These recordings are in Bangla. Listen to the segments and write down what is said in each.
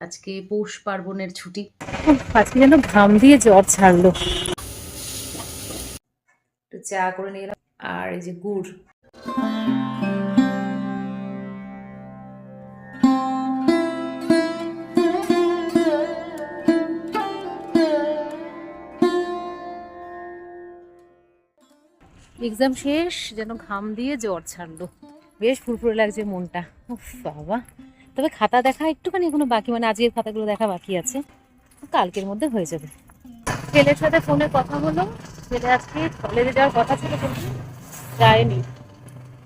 আজকে পৌষ পার্বণের ছুটি। আজকে যেন ঘাম দিয়ে জ্বর ছাড়লো। একটু চা করে নিয়ে এলাম। আর এই যে গুড়। এক্সাম শেষ যেন ঘাম দিয়ে জ্বর ছাড়লো। বেশ ফুরফুরে লাগছে মনটা। উফ বাবা। তবে খাতা দেখা একটুখানি এখনও বাকি মানে আজকের খাতাগুলো দেখা বাকি আছে। কালকের মধ্যে হয়ে যাবে। ছেলের সাথে ফোনে কথা হলো। ছেলে আজকে কলেজে যাওয়ার কথা ছিল কিন্তু যায়নি।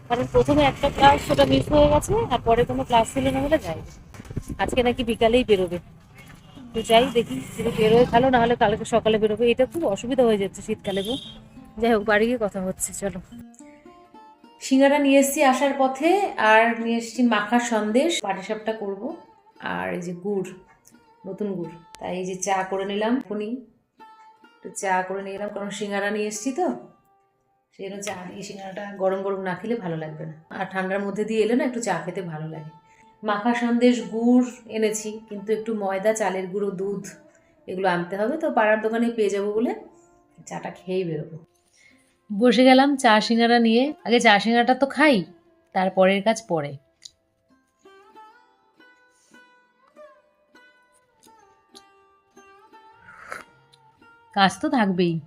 কারণ প্রথমে একটা ক্লাস সেটা মিস হয়ে গেছে, আর পরে কোনো ক্লাস ছিল না বলে যায়নি। আজকে নাকি বিকালেই বেরোবে। তো যাই দেখি, যদি বেরোয় ভালো না হলে কালকে সকালে বেরোবে। এটা খুব অসুবিধা হয়ে যাচ্ছে শীতকালে গো। যাই হোক, বাড়ি গিয়ে কথা হচ্ছে, চলো। সিঙ্গারা নিয়ে এসেছি আসার পথে, আর নিয়ে এসেছি মাখা সন্দেশ। পাটিসাপটা করব। আর এই যে গুড়, নতুন গুড়। তাই এই যে চা করে নিলাম এখনই। একটু চা করে নিয়ে এলাম, কারণ সিঙ্গারা নিয়ে এসেছি তো। সেই জন্য চা দিয়ে সিঙ্গারাটা গরম গরম না খেলে ভালো লাগবে না। আর ঠান্ডার মধ্যে দিয়ে এলে না একটু চা খেতে ভালো লাগে। মাখা সন্দেশ, গুড় এনেছি, কিন্তু একটু ময়দা, চালের গুঁড়ো, দুধ এগুলো আনতে হবে। তো পাড়ার দোকানে পেয়ে যাব বলে চাটা খেয়েই বেরোবো। বসে গেলাম চা সিঙ্গারা নিয়ে। আগে চা সিঙ্গারাটা তো খাই তারপরের কাজ পরে। কাজ তো থাকবেই।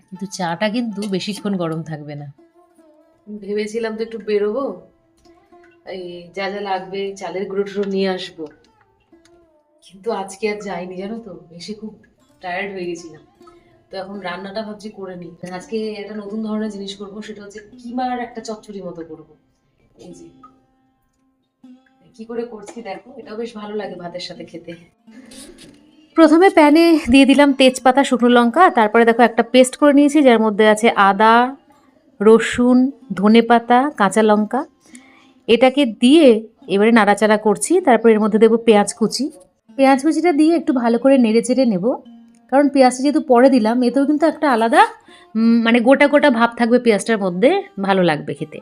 কিন্তু চাটা কিন্তু বেশিক্ষণ গরম থাকবে না। ভেবেছিলাম তো একটু বেরোবো। এই যা যা লাগবে চালের গুঁড়ো টুড়ো নিয়ে আসব। কিন্তু আজকে আর যাইনি, জানো তো? এসে খুব টায়ার্ড হয়ে গেছিলাম। তো এখন রান্নাটা ভাবছি করে নিই। আজকে একটা নতুন ধরনের জিনিস করব, সেটা হচ্ছে কিমার একটা চচ্চড়ি মতো করব। এই যে। কি করে করছি দেখো, এটাও বেশ ভালো লাগে ভাতের সাথে খেতে। প্রথমে প্যানে দিয়ে দিলাম তেজপাতা, শুকনো লঙ্কা, তারপরে দেখো একটা পেস্ট করে নিয়েছি, যার মধ্যে আছে আদা, রসুন ধনেপাতা কাঁচা লঙ্কা। এটাকে দিয়ে এবারে নাড়াচাড়া করছি, তারপর এর মধ্যে দেবো পেঁয়াজ কুচি। পেঁয়াজ কুচিটা দিয়ে একটু ভালো করে নেড়ে চেড়ে নেব। কারণ পেঁয়াজটা যেহেতু পরে দিলাম, এতেও কিন্তু একটা আলাদা মানে গোটা গোটা ভাব থাকবে পেঁয়াজটার মধ্যে, ভালো লাগবে খেতে।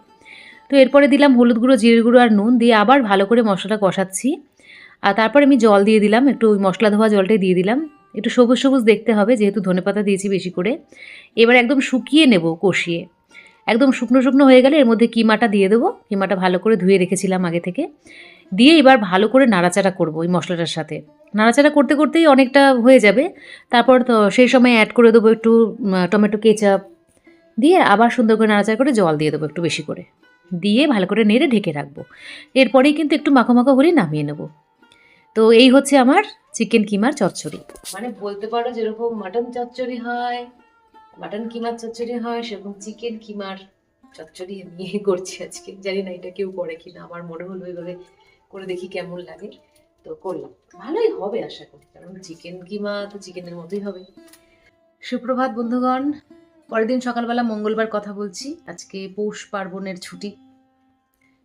তো এরপরে দিলাম হলুদ গুঁড়ো, জিরে গুঁড়ো আর নুন দিয়ে আবার ভালো করে মশলাটা কষাচ্ছি। আর তারপর আমি জল দিয়ে দিলাম, একটু ওই মশলা ধোয়া জলটাই দিয়ে দিলাম। একটু সবুজ সবুজ দেখতে হবে, যেহেতু ধনেপাতা দিয়েছি বেশি করে। এবার একদম শুকিয়ে নেব কষিয়ে। একদম শুকনো শুকনো হয়ে গেলে এর মধ্যে কিমাটা দিয়ে দেবো। কিমাটা ভালো করে ধুয়ে রেখেছিলাম আগে থেকে। দিয়ে এবার ভালো করে নাড়াচাড়া করব ওই মশলাটার সাথে। নাড়াচাড়া করতে করতেই অনেকটা হয়ে যাবে। তারপর তো সেই সময় অ্যাড করে দেবো একটু টমেটো কেচাপ দিয়ে আবার সুন্দর করে নাড়াচাড়া করে জল দিয়ে দেবো একটু বেশি করে। দিয়ে ভালো করে নেড়ে ঢেকে রাখব। এরপরেই কিন্তু একটু মাখো মাখো হলেই নামিয়ে নেব। তো এই হচ্ছে আমার চিকেন কিমার চচ্চড়ি। মানে বলতে পারো যেরকম মাটন চচ্চড়ি হয় মাটন কিমার চচ্চড়ি হয়, সেরকম চিকেন কিমার চচ্চড়ি আমি করছি আজকে। জানি না এটা কেউ করে কিনা, আমার মনে হলো এভাবে করে দেখি কেমন লাগে। তো করলাম। ভালোই হবে আশা করি, কারণ চিকেন কিমা তো চিকেনের মতোই হবে। সুপ্রভাত বন্ধুগণ, পরের দিন সকালবেলা মঙ্গলবার কথা বলছি, আজকে পৌষ পার্বণের ছুটি।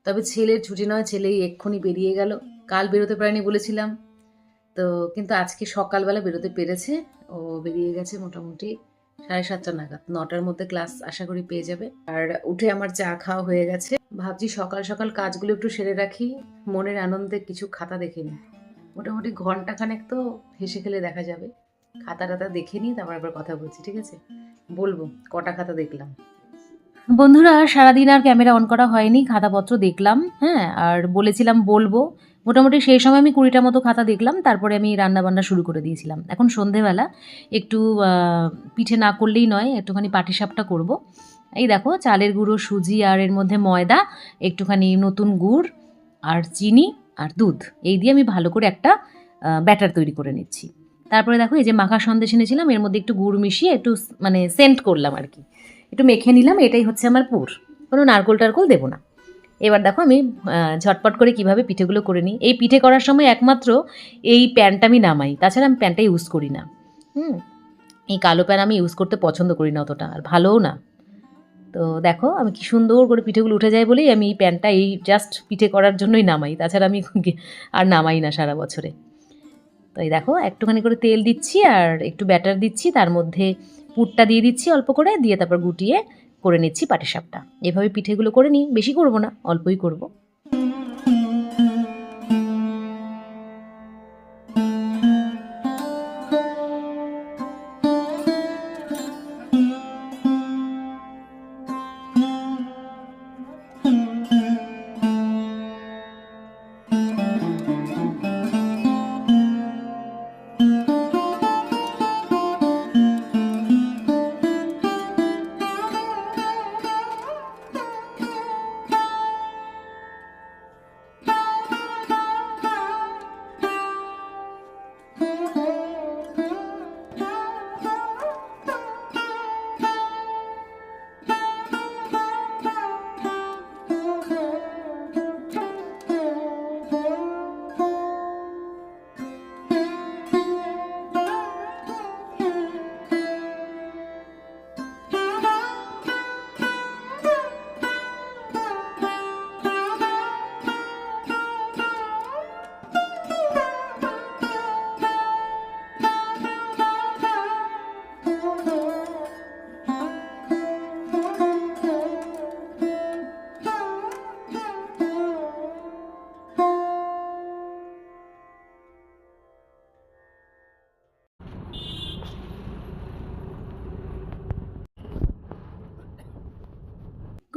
তবে ছেলের ছুটি নয়, ছেলেই এক্ষুনি বেরিয়ে গেল। কাল বেরোতে পারেনি বলেছিলাম, তো কিন্তু আজকে সকালবেলা বেরোতে পেরেছে। ও বেরিয়ে গেছে মোটামুটি সাড়ে সাতটা নাগাদ, নটার মধ্যে ক্লাস আশা করি পেয়ে যাবে। আর উঠে আমার চা খাওয়া হয়ে গেছে। ভাবছি সকাল সকাল কাজগুলো একটু সেরে রাখি, মনের আনন্দে কিছু খাতা দেখে নিই। মোটামুটি ঘন্টাখানেক তো হেসে খেলে দেখা যাবে। খাতা টাতা দেখে নিই তারপর আবার কথা বলছি, ঠিক আছে? বলব, কটা খাতা দেখলাম। বন্ধুরা, সারাদিন আর ক্যামেরা অন করা হয়নি, খাতাপত্র দেখলাম হ্যাঁ? আর বলেছিলাম বলব, মোটামুটি সেই সময় আমি কুড়িটা মতো খাতা দেখলাম, তারপরে আমি রান্না বান্না শুরু করে দিয়েছিলাম। এখন সন্ধেবেলা, একটু পিঠে না করলেই নয়, একটুখানি পাটিসাপটা করব। এই দেখো, চালের গুঁড়ো, সুজি আর এর মধ্যে ময়দা, একটুখানি নতুন গুড় আর চিনি আর দুধ। এই দিয়ে আমি ভালো করে একটা ব্যাটার তৈরি করে নিচ্ছি। তারপরে দেখো, এই যে মাখা সন্দেশ এনেছিলাম, এর মধ্যে একটু গুড় মিশিয়ে একটু মানে সেন্ট করলাম আর কি। একটু মেখে নিলাম, এটাই হচ্ছে আমার পুর। কোনো নারকোল টারকোল দেবো না। এবার দেখো আমি ঝটপট করে কীভাবে পিঠেগুলো করে নিই। এই পিঠে করার সময় একমাত্র এই প্যানটা আমি নামাই। তাছাড়া আমি প্যানটা ইউজ করি না। হুম? এই কালো প্যান আমি ইউজ করতে পছন্দ করি না অতটা, আর ভালোও না। তো দেখো, আমি কি সুন্দর করে পিঠেগুলো উঠে যায় বলেই আমি এই প্যানটা এই জাস্ট পিঠে করার জন্যই নামাই। তাছাড়া আমি আর নামাই না সারা বছরে। তো এই দেখো, একটুখানি করে তেল দিচ্ছি আর একটু ব্যাটার দিচ্ছি, তার মধ্যে পুরটা দিয়ে দিচ্ছি অল্প করে, দিয়ে তারপর গুটিয়ে করে নিচ্ছি পাটিসাপটা। এভাবে পিঠেগুলো করে নিই, বেশি করব না, অল্পই করব।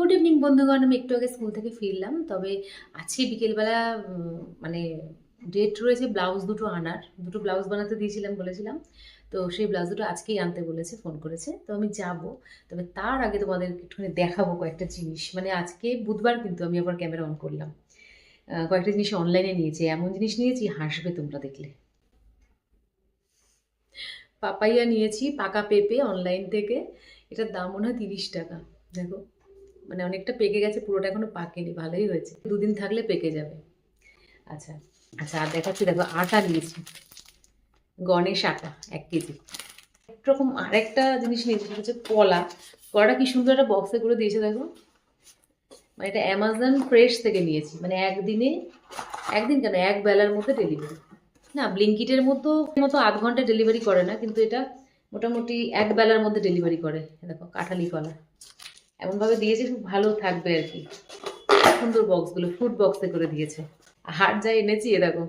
গুড ইভিনিং বন্ধুগণ, আমি একটু আগে স্কুল থেকে ফিরলাম, তবে আজকে বিকেলবেলা মানে ডেট রয়েছে ব্লাউজ দুটো আনার, দুটো ব্লাউজ বানাতে দিয়েছিলাম বলেছিলাম, তো সেই ব্লাউজ দুটো আজকেই আনতে বলেছে, ফোন করেছে, তো আমি যাব, তবে তার আগে তোমাদের একটুখানি দেখাবো কয়েকটা জিনিস মানে আজকে বুধবার কিন্তু আমি আবার ক্যামেরা অন করলাম কয়েকটা জিনিস অনলাইনে নিয়েছি, এমন জিনিস নিয়েছি হাসবে তোমরা দেখলে। পাপাইয়া নিয়েছি পাকা পেঁপে অনলাইন থেকে, এটার দাম মনে হয় তিরিশ টাকা, দেখো। মানে অনেকটা পেকে গেছে, পুরোটা এখনও পাকেনি, ভালোই হয়েছে। দুদিন থাকলে পেকে যাবে। আচ্ছা আচ্ছা আর দেখাচ্ছি, দেখো, আটা নিয়েছি। গণেশ আটা, এক কেজি। একরকম আরেকটা জিনিস নিয়েছি হচ্ছে কলা। কলাটা কি সুন্দর একটা বক্সে করে দিয়েছে, দেখো। মানে এটা অ্যামাজন ফ্রেশ থেকে নিয়েছি। মানে একদিনে, একদিন কেন, এক বেলার মধ্যে ডেলিভারি না ব্লিঙ্কিটের মতো মতো আধ ঘণ্টা ডেলিভারি করে না, কিন্তু এটা মোটামুটি এক বেলার মধ্যে ডেলিভারি করে। দেখো, কাঁঠালি কলা। এমনভাবে দিয়েছে, খুব ভালো থাকবে আর কি। সুন্দর বক্সগুলো ফ্রুট বক্সে করে দিয়েছে। হাট যা এনেছি এরকম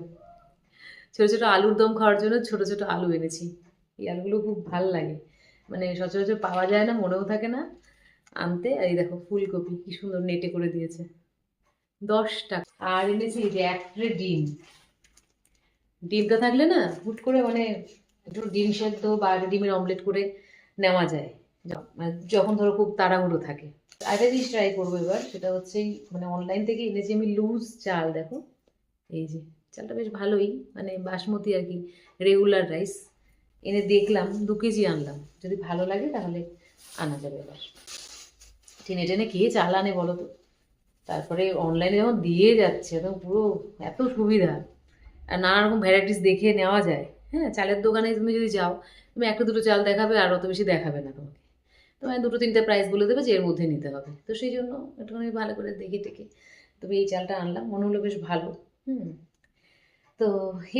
ছোটো ছোটো আলুর দম খাওয়ার জন্য ছোটো ছোটো আলু এনেছি। এই আলুগুলো খুব ভালো লাগে। মানে সচরাচর পাওয়া যায় না, মনেও থাকে না। আনতে, আর এই দেখো, ফুলকপি, কি সুন্দর নেটে করে দিয়েছে। দশ টাকা। আর এনেছি যে এক ট্রে ডিম। ডিমটা থাকলে না, হুট করে মানে একটু ডিম সেদ্ধ বা ডিমের অমলেট করে নেওয়া যায়। যখন ধরো খুব তাড়াহুড়ো থাকে। আরেকটা জিনিস ট্রাই করব এবার, সেটা হচ্ছে মানে অনলাইন থেকে এনেছি আমি লুজ চাল, দেখো। এই যে, চালটা বেশ ভালোই মানে বাসমতি আর কি রেগুলার রাইস এনে দেখলাম, দু কেজি আনলাম। যদি ভালো লাগে তাহলে আনা যাবে এবার। টেনে টেনে কে চাল আনে বলো তো? তারপরে অনলাইনে যখন দিয়ে যাচ্ছে, একদম পুরো এত সুবিধা। আর নানা রকম ভ্যারাইটিস দেখে নেওয়া যায়। হ্যাঁ চালের দোকানে তুমি যদি যাও, তুমি একটা দুটো চাল দেখাবে আর অত বেশি দেখাবে না তোমাকে। তোমায় দুটো তিনটে প্রাইস বলে দেবে যে এর মধ্যে নিতে হবে। তো সেই জন্য একটুখানি ভালো করে দেখে টেকে তবে এই চালটা আনলাম, মনে হলো বেশ ভালো, হুম। তো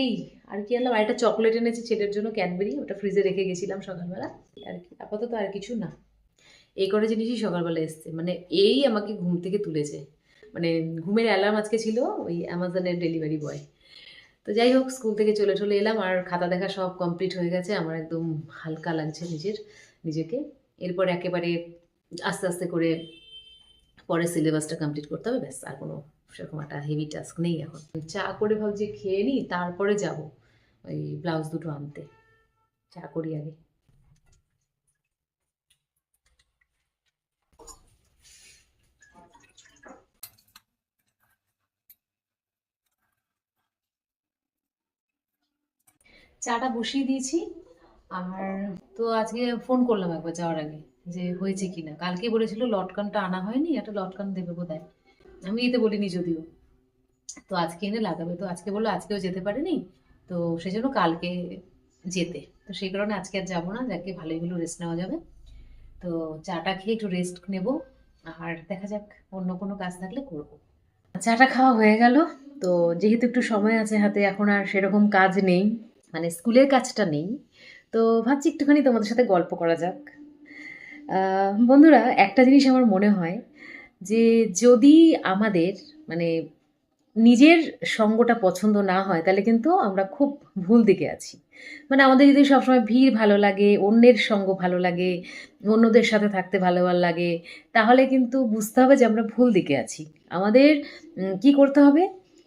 এই আর কি আনলাম? আর একটা চকলেট এনেছি ছেলের জন্য ক্যাডবেরি ওটা ফ্রিজে রেখে গেছিলাম সকালবেলা। আর কি, আপাতত আর কিছু না। এই কটা জিনিসই সকালবেলা এসছে। মানে এই আমাকে ঘুম থেকে তুলেছে। মানে ঘুমের অ্যালার্ম আজকে ছিল ওই অ্যামাজনের ডেলিভারি বয় তো যাই হোক স্কুল থেকে চলে চলে এলাম, আর খাতা দেখা সব কমপ্লিট হয়ে গেছে। আমার একদম হালকা লাগছে নিজের, নিজেকে। এরপর একেবারে আস্তে আস্তে করে পরে সিলেবাসটা কমপ্লিট করতে হবে, ব্যাস, আর কোনো সেরকম একটা হেভি টাস্ক নেই এখন। চা করে ভাবছি খেয়ে নিই, তারপরে যাব ওই ব্লাউজ দুটো আনতে। চা করি আগে। চাটা বসিয়ে দিয়েছি। আর তো আজকে ফোন করলাম একবার যাওয়ার আগে যে হয়েছে কিনা। কালকে বলেছিল লটকানটা আনা হয়নি, একটা লটকান দেবে বোধহয়। আমি এতে বলিনি যদিও। তো আজকে এনে লাগাবে। তো আজকে বলল আজকেও যেতে পারেনি, তো সেই জন্য কালকে যেতে। তো সেই কারণে আজকে আর যাব না, যাকে ভালোই হলো রেস্ট নেওয়া যাবে। তো চাটা খেয়ে একটু রেস্ট নেব, আর দেখা যাক অন্য কোনো কাজ থাকলে করব। চাটা খাওয়া হয়ে গেল, তো যেহেতু একটু সময় আছে হাতে, এখন আর সেরকম কাজ নেই। মানে স্কুলের কাজটা নেই তো ভাবছি একটুখানি তোমাদের সাথে গল্প করা যাক। বন্ধুরা, একটা জিনিস আমার মনে হয় যে যদি আমাদের মানে নিজের সঙ্গটা পছন্দ না হয়, তাহলে কিন্তু আমরা খুব ভুল দিকে আছি। মানে আমাদের যদি সবসময় ভিড় ভালো লাগে, অন্যের সঙ্গ ভালো লাগে, অন্যদের সাথে থাকতে ভালো ভালো লাগে, তাহলে কিন্তু বুঝতে হবে যে আমরা ভুল দিকে আছি। আমাদের কি করতে হবে?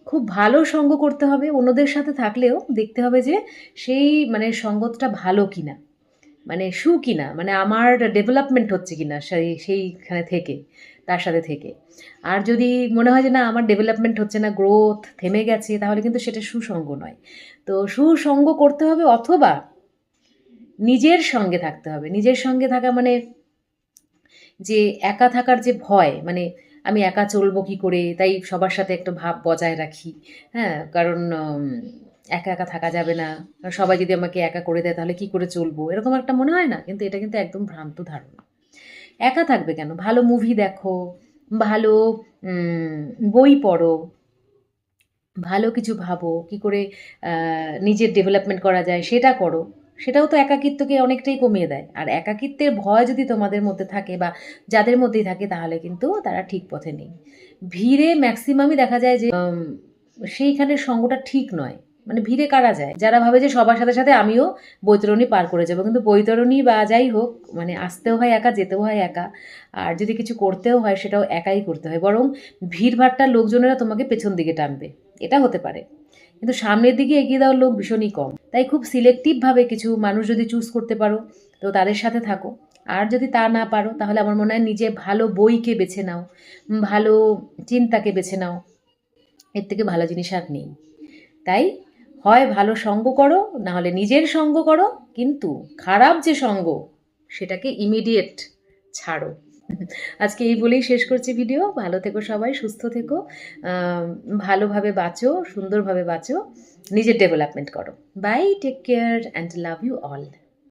খুব ভালো সঙ্গ করতে হবে, অন্যদের সাথে থাকলেও দেখতে হবে যে সেই মানে সঙ্গতটা ভালো কিনা মানে সু কিনা মানে আমার ডেভেলপমেন্ট হচ্ছে কিনা সেই, সেইখানে থেকে, তার সাথে থেকে। আর যদি মনে হয় যে না, আমার ডেভেলপমেন্ট হচ্ছে না গ্রোথ থেমে গেছে, তাহলে কিন্তু সেটা সুসঙ্গ নয়। তো সুসঙ্গ করতে হবে অথবা নিজের সঙ্গে থাকতে হবে। নিজের সঙ্গে থাকা মানে যে একা থাকার যে ভয় মানে আমি একা চলবো কি করে? তাই সবার সাথে একটা ভাব বজায় রাখি। হ্যাঁ কারণ একা একা থাকা যাবে না। সবাই যদি আমাকে একা করে দেয়, তাহলে কি করে চলবো? এরকম একটা মনে হয় না, কিন্তু এটা কিন্তু একদম ভ্রান্ত ধারণা। একা থাকবে কেন? ভালো মুভি দেখো, ভালো বই পড়ো, ভালো কিছু ভাবো, কি করে নিজের ডেভেলপমেন্ট করা যায়, সেটা করো। সেটাও তো একাকিত্বকে অনেকটাই কমিয়ে দেয়। আর একাকিত্বের ভয় যদি তোমাদের মধ্যে থাকে বা যাদের মধ্যেই থাকে তাহলে কিন্তু তারা ঠিক পথে নেই। ভিড়ে ম্যাক্সিমামই দেখা যায় যে উম, সেইখানের সঙ্গটা ঠিক নয়। মানে ভিড়ে কারা যায়? যারা ভাবে যে সবার সাথে সাথে আমিও বৈতরণী পার করে যাব। কিন্তু বৈতরণী বা যাই হোক মানে আসতেও হয় একা যেতেও হয় একা। আর যদি কিছু করতেও হয় সেটাও একাই করতে হয়। বরং ভিড়ভাট্টার লোকজনেরা তোমাকে পেছন দিকে টানবে। এটা হতে পারে। কিন্তু সামনের দিকে এগিয়ে দেওয়ার লোক ভীষণই কম। তাই খুব সিলেক্টিভভাবে কিছু মানুষ যদি চুজ করতে পারো, তো তাদের সাথে থাকো। আর যদি তা না পারো, তাহলে আমার মনে হয় নিজে ভালো বইকে বেছে নাও। ভালো চিন্তাকে বেছে নাও। এর থেকে ভালো জিনিস আর নেই। তাই হয় ভালো সঙ্গ করো, না হলে নিজের সঙ্গ করো, কিন্তু খারাপ যে সঙ্গ, সেটাকে ইমিডিয়েট ছাড়ো। আজকে এই বলেই শেষ করছি ভিডিও। ভালো থেকো সবাই, সুস্থ থেকো। ভালোভাবে বাঁচো, সুন্দরভাবে বাঁচো। নিজের ডেভেলপমেন্ট করো। Bye take care and love you all